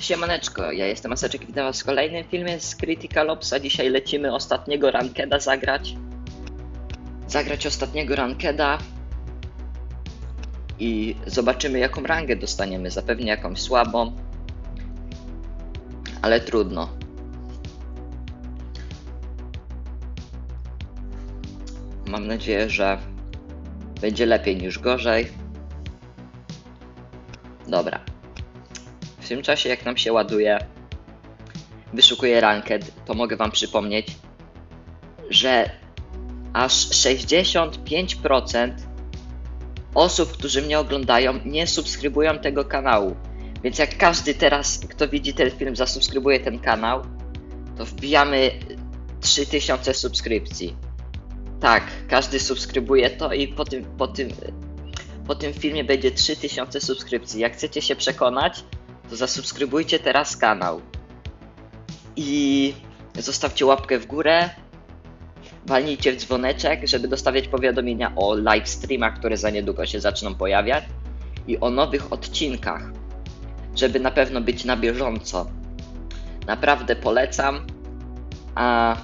Siemaneczko, ja jestem Aseczek witam was w kolejnym filmie z Critical Ops, a dzisiaj lecimy ostatniego rankeda zagrać. Zagrać ostatniego rankeda. I zobaczymy jaką rangę dostaniemy, zapewne jakąś słabą. Ale trudno. Mam nadzieję, że będzie lepiej niż gorzej. Dobra. Tym czasie, jak nam się ładuje, wyszukuję ranked, to mogę Wam przypomnieć, że aż 65% osób, którzy mnie oglądają, nie subskrybują tego kanału. Więc jak każdy teraz, kto widzi ten film, zasubskrybuje ten kanał, to wbijamy 3000 subskrypcji. Tak, każdy subskrybuje to i po tym, po tym, po tym filmie będzie 3000 subskrypcji. Jak chcecie się przekonać, to zasubskrybujcie teraz kanał. I zostawcie łapkę w górę. Walnijcie w dzwoneczek, żeby dostawiać powiadomienia o live streamach, które za niedługo się zaczną pojawiać i o nowych odcinkach, żeby na pewno być na bieżąco. Naprawdę polecam. A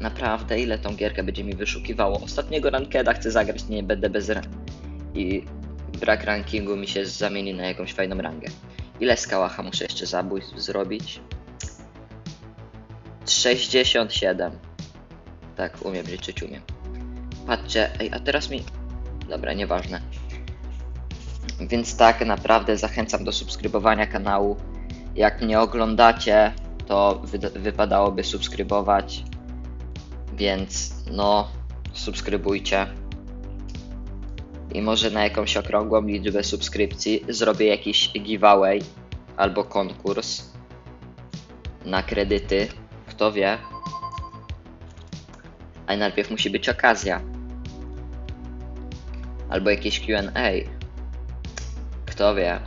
naprawdę, ile tą gierkę będzie mi wyszukiwało? Ostatniego rankeda chcę zagrać, nie będę bez i brak rankingu mi się zamieni na jakąś fajną rangę. Ile skałacha muszę jeszcze zabójstw zrobić? 67. Tak, umiem liczyć, umiem. Patrzcie, ej, a teraz mi... Dobra, nieważne. Więc tak naprawdę zachęcam do subskrybowania kanału. Jak mnie oglądacie, to wy- wypadałoby subskrybować. Więc no, subskrybujcie. I może na jakąś okrągłą liczbę subskrypcji zrobię jakiś giveaway albo konkurs na kredyty. Kto wie? Ale najpierw musi być okazja. Albo jakieś QA. Kto wie?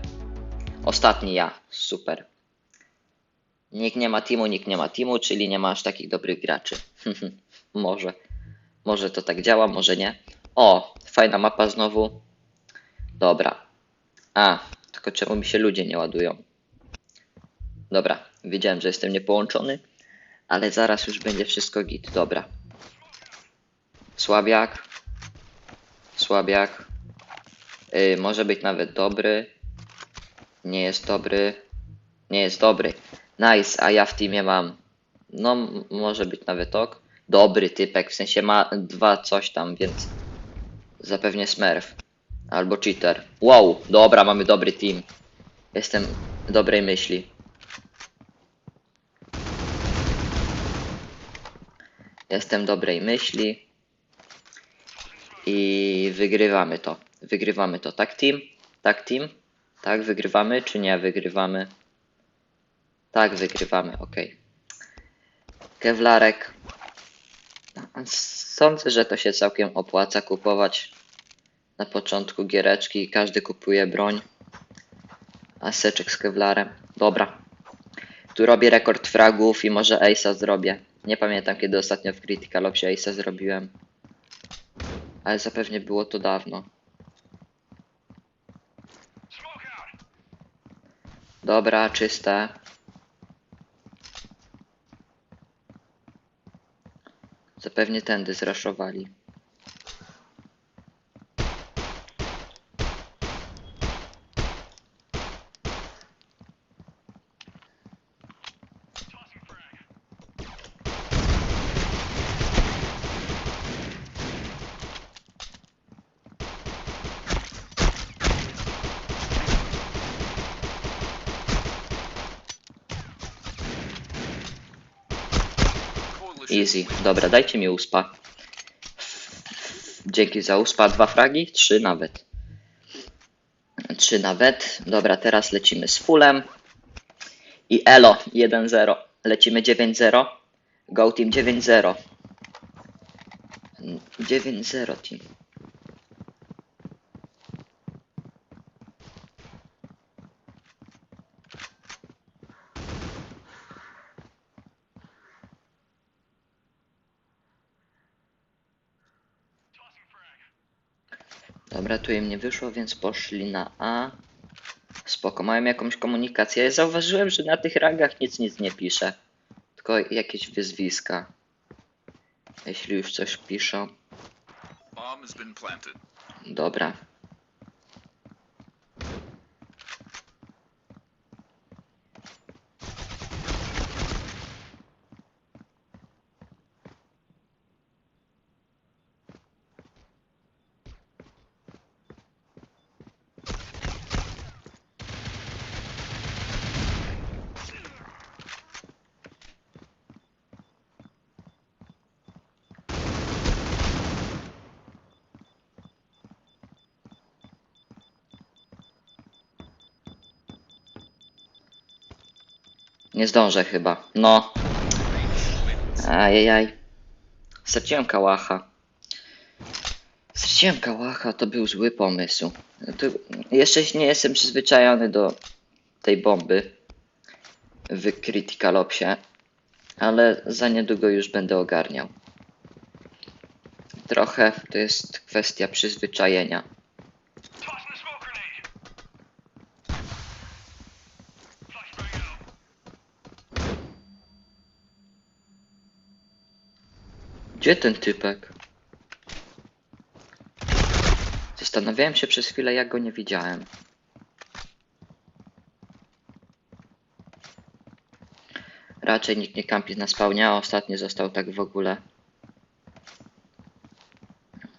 Ostatni ja. Super. Nikt nie ma teamu, nikt nie ma teamu, czyli nie ma aż takich dobrych graczy. może. Może to tak działa, może nie. O, fajna mapa znowu. Dobra. A, tylko czemu mi się ludzie nie ładują? Dobra, wiedziałem, że jestem niepołączony, ale zaraz już będzie wszystko git. Dobra. Słabiak. Słabiak. Yy, może być nawet dobry. Nie jest dobry. Nie jest dobry. Nice, a ja w teamie mam. No, może być nawet ok. Dobry typek, w sensie ma dwa coś tam, więc zapewnie smurf. Albo cheater. Wow, dobra, mamy dobry team. Jestem dobrej myśli. Jestem dobrej myśli. I wygrywamy to. Wygrywamy to. Tak team? Tak team? Tak, wygrywamy czy nie wygrywamy? Tak, wygrywamy, ok. Kevlarek. Sądzę, że to się całkiem opłaca kupować na początku giereczki. Każdy kupuje broń. A seczek z Kevlarem. Dobra. Tu robię rekord fragów i może Ace'a zrobię. Nie pamiętam kiedy ostatnio w Critical Opsie Ace'a zrobiłem. Ale zapewne było to dawno. Dobra, czyste. Zapewne tędy zraszowali. Easy. Dobra, dajcie mi uspa. Dzięki za uspa. Dwa fragi? Trzy nawet. Trzy nawet. Dobra, teraz lecimy z fullem. I elo 1-0. Lecimy 9-0. Go team 9-0. 9-0 team. Dobra, tu im nie wyszło, więc poszli na A. Spoko, mają jakąś komunikację. Ja zauważyłem, że na tych rangach nic nic nie pisze. Tylko jakieś wyzwiska. Jeśli już coś piszą. Dobra. Nie zdążę chyba. No. Ajajaj. Straciłem kałacha. Straciłem kałacha, to był zły pomysł. Jeszcze nie jestem przyzwyczajony do tej bomby w Critical Opsie, ale za niedługo już będę ogarniał. Trochę to jest kwestia przyzwyczajenia. Gdzie ten typek? Zastanawiałem się przez chwilę, jak go nie widziałem. Raczej nikt nie kampi na spawnie, a ostatni został tak w ogóle.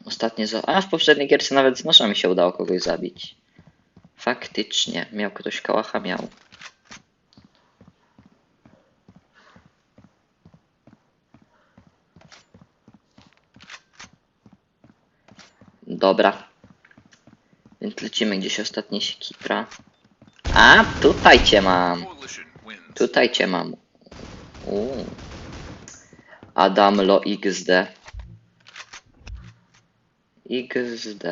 Ostatnie zo- A w poprzedniej gierce nawet z nożem mi się udało kogoś zabić. Faktycznie, miał ktoś kałacha, miał. Dobra. Więc lecimy gdzieś ostatnie się kipra. A, tutaj cię mam. Tutaj cię mam. Uuu. Adamlo XD. XD.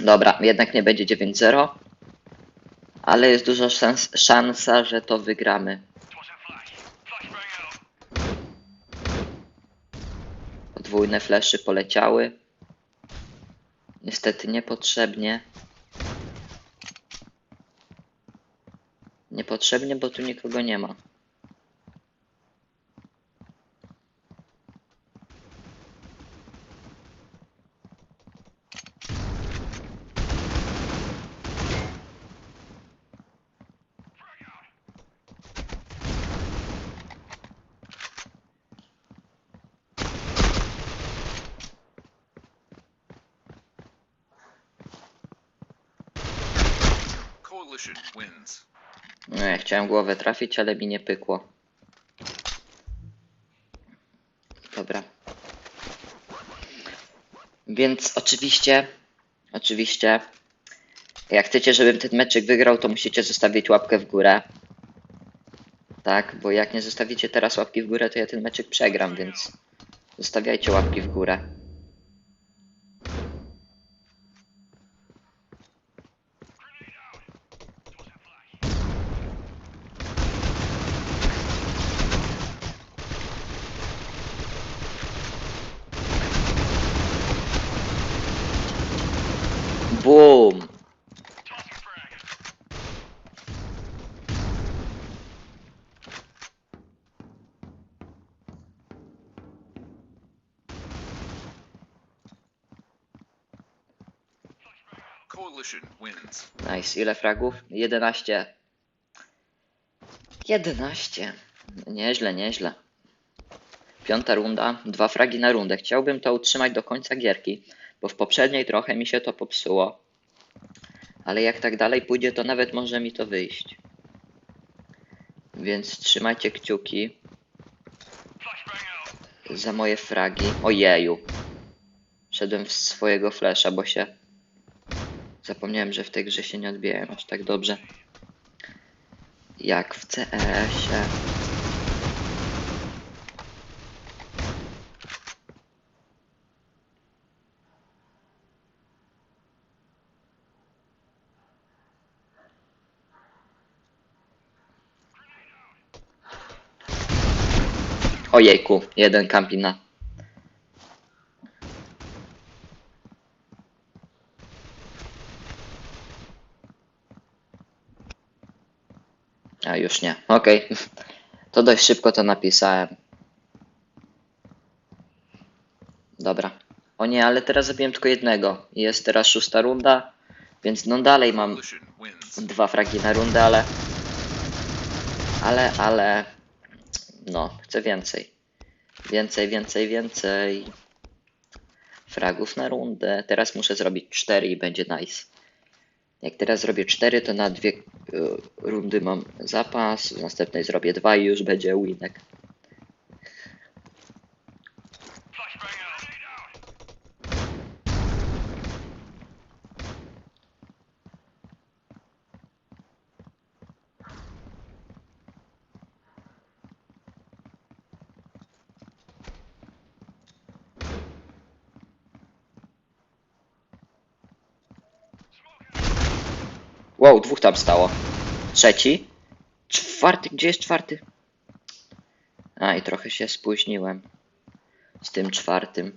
Dobra, jednak nie będzie 9-0. Ale jest duża szans, szansa, że to wygramy. Podwójne fleszy poleciały. Niestety niepotrzebnie. Niepotrzebnie, bo tu nikogo nie ma. Coalition wins. Nie, chciałem głowę trafić, ale mi nie pykło. Dobra. Więc oczywiście, oczywiście, jak chcecie, żebym ten meczek wygrał, to musicie zostawić łapkę w górę. Tak, bo jak nie zostawicie teraz łapki w górę, to ja ten meczek przegram, więc zostawiajcie łapki w górę. Boom! Nice, ile fragów? 11. 11. Nieźle, nieźle. Piąta runda, dwa fragi na rundę. Chciałbym to utrzymać do końca gierki, bo w poprzedniej trochę mi się to popsuło. Ale jak tak dalej pójdzie, to nawet może mi to wyjść. Więc trzymajcie kciuki za moje fragi. Ojeju. Szedłem w swojego flesza, bo się... Zapomniałem, że w tej grze się nie odbijałem aż tak dobrze. Jak w CS-ie. Ojejku, jeden Campina. A już nie, okej. Okay. To dość szybko to napisałem. Dobra. O nie, ale teraz zabiłem tylko jednego. Jest teraz szósta runda, więc no dalej mam dwa fragi na rundę, ale... Ale, ale... No, chcę więcej. Więcej, więcej, więcej. Fragów na rundę. Teraz muszę zrobić cztery i będzie nice. Jak teraz zrobię cztery, to na dwie y, rundy mam zapas. W następnej zrobię dwa i już będzie winek. Wow, dwóch tam stało. Trzeci. Czwarty, gdzie jest czwarty? A, i trochę się spóźniłem. Z tym czwartym.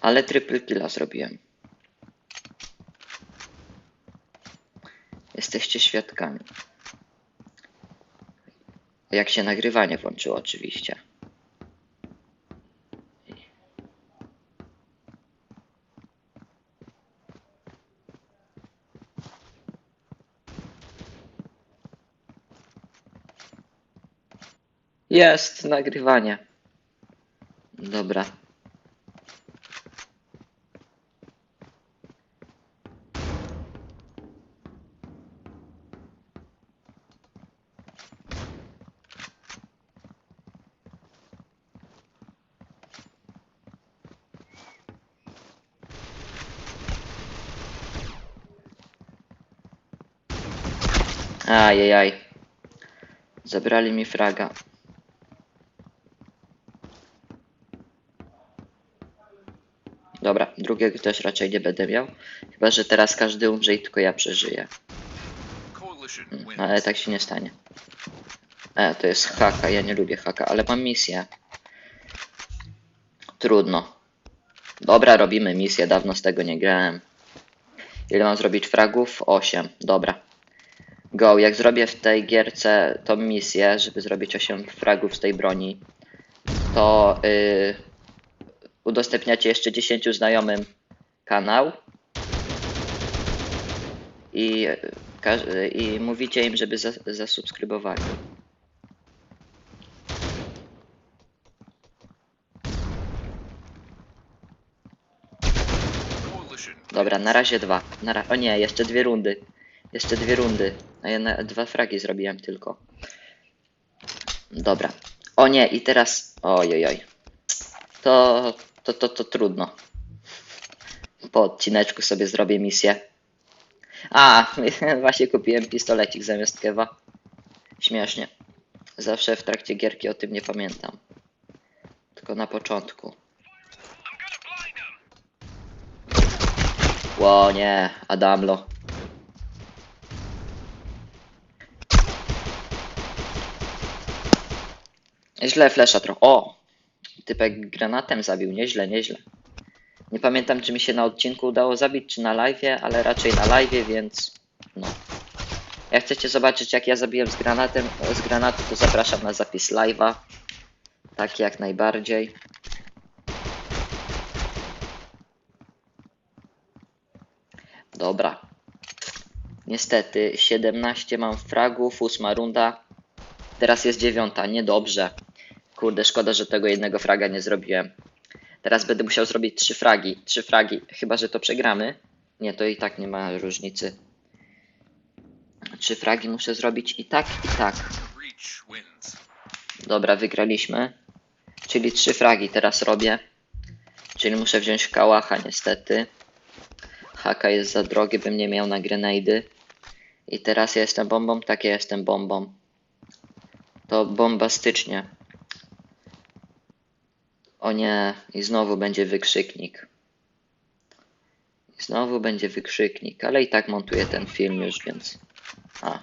Ale triple killa zrobiłem. Jesteście świadkami. Jak się nagrywanie włączyło, oczywiście. Jest nagrywanie. Dobra. Ajajaj. Zabrali mi fraga. Dobra, drugiego też raczej nie będę miał. Chyba, że teraz każdy umrze i tylko ja przeżyję. Mm, wins. Ale tak się nie stanie. E, to jest haka, ja nie lubię haka, ale mam misję. Trudno. Dobra, robimy misję, dawno z tego nie grałem. Ile mam zrobić fragów? 8. Dobra. Go, jak zrobię w tej gierce tą misję, żeby zrobić 8 fragów z tej broni, to yy, udostępniacie jeszcze 10 znajomym kanał i, i mówicie im, żeby za, zasubskrybowali. Dobra, na razie dwa. Na ra- o nie, jeszcze dwie rundy. Jeszcze dwie rundy. A ja na dwa fragi zrobiłem tylko. Dobra. O nie, i teraz. Ojojoj. To, to, to, to trudno. Po odcineczku sobie zrobię misję. A, właśnie kupiłem pistolecik zamiast kewa. Śmiesznie. Zawsze w trakcie gierki o tym nie pamiętam. Tylko na początku. Ło nie, Adamlo. Źle flesza trochę. O! Typek granatem zabił, nieźle, nieźle. Nie pamiętam, czy mi się na odcinku udało zabić, czy na live, ale raczej na live, więc no. Jak chcecie zobaczyć, jak ja zabiłem z granatem, z granatu, to zapraszam na zapis live'a. Tak jak najbardziej. Dobra. Niestety, 17 mam fragów, ósma runda. Teraz jest dziewiąta, niedobrze. Kurde, szkoda, że tego jednego fraga nie zrobiłem. Teraz będę musiał zrobić trzy fragi. Trzy fragi, chyba że to przegramy. Nie, to i tak nie ma różnicy. Trzy fragi muszę zrobić i tak, i tak. Dobra, wygraliśmy. Czyli trzy fragi teraz robię. Czyli muszę wziąć kałacha niestety. Haka jest za drogie, bym nie miał na grenady. I teraz ja jestem bombą? Tak, ja jestem bombą. To bombastycznie. O nie, i znowu będzie wykrzyknik. I znowu będzie wykrzyknik, ale i tak montuję ten film już, więc... A,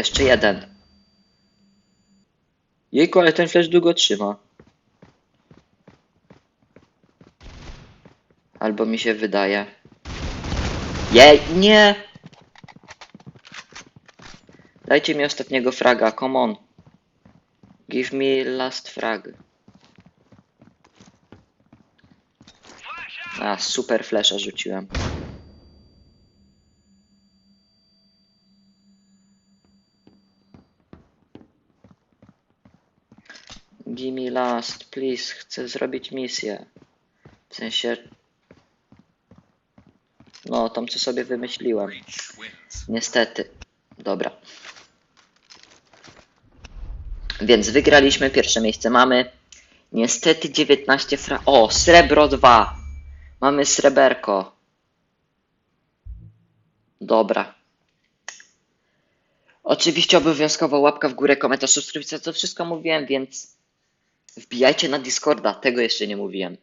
Jeszcze jeden. Jejku, ale ten flash długo trzyma. Albo mi się wydaje. Jej, nie! Dajcie mi ostatniego fraga, come on. Give me last frag. A, super flasha rzuciłem. Give me last, please. Chcę zrobić misję. W sensie... No, tam co sobie wymyśliłem. Niestety. Dobra. Więc wygraliśmy, pierwsze miejsce mamy. Niestety 19 fra... O, srebro 2. Mamy sreberko. Dobra. Oczywiście obowiązkowo łapka w górę, komentarz, subskrypcja, to wszystko mówiłem, więc wbijajcie na Discorda, tego jeszcze nie mówiłem.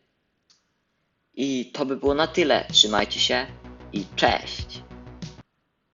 I to by było na tyle. Trzymajcie się i cześć.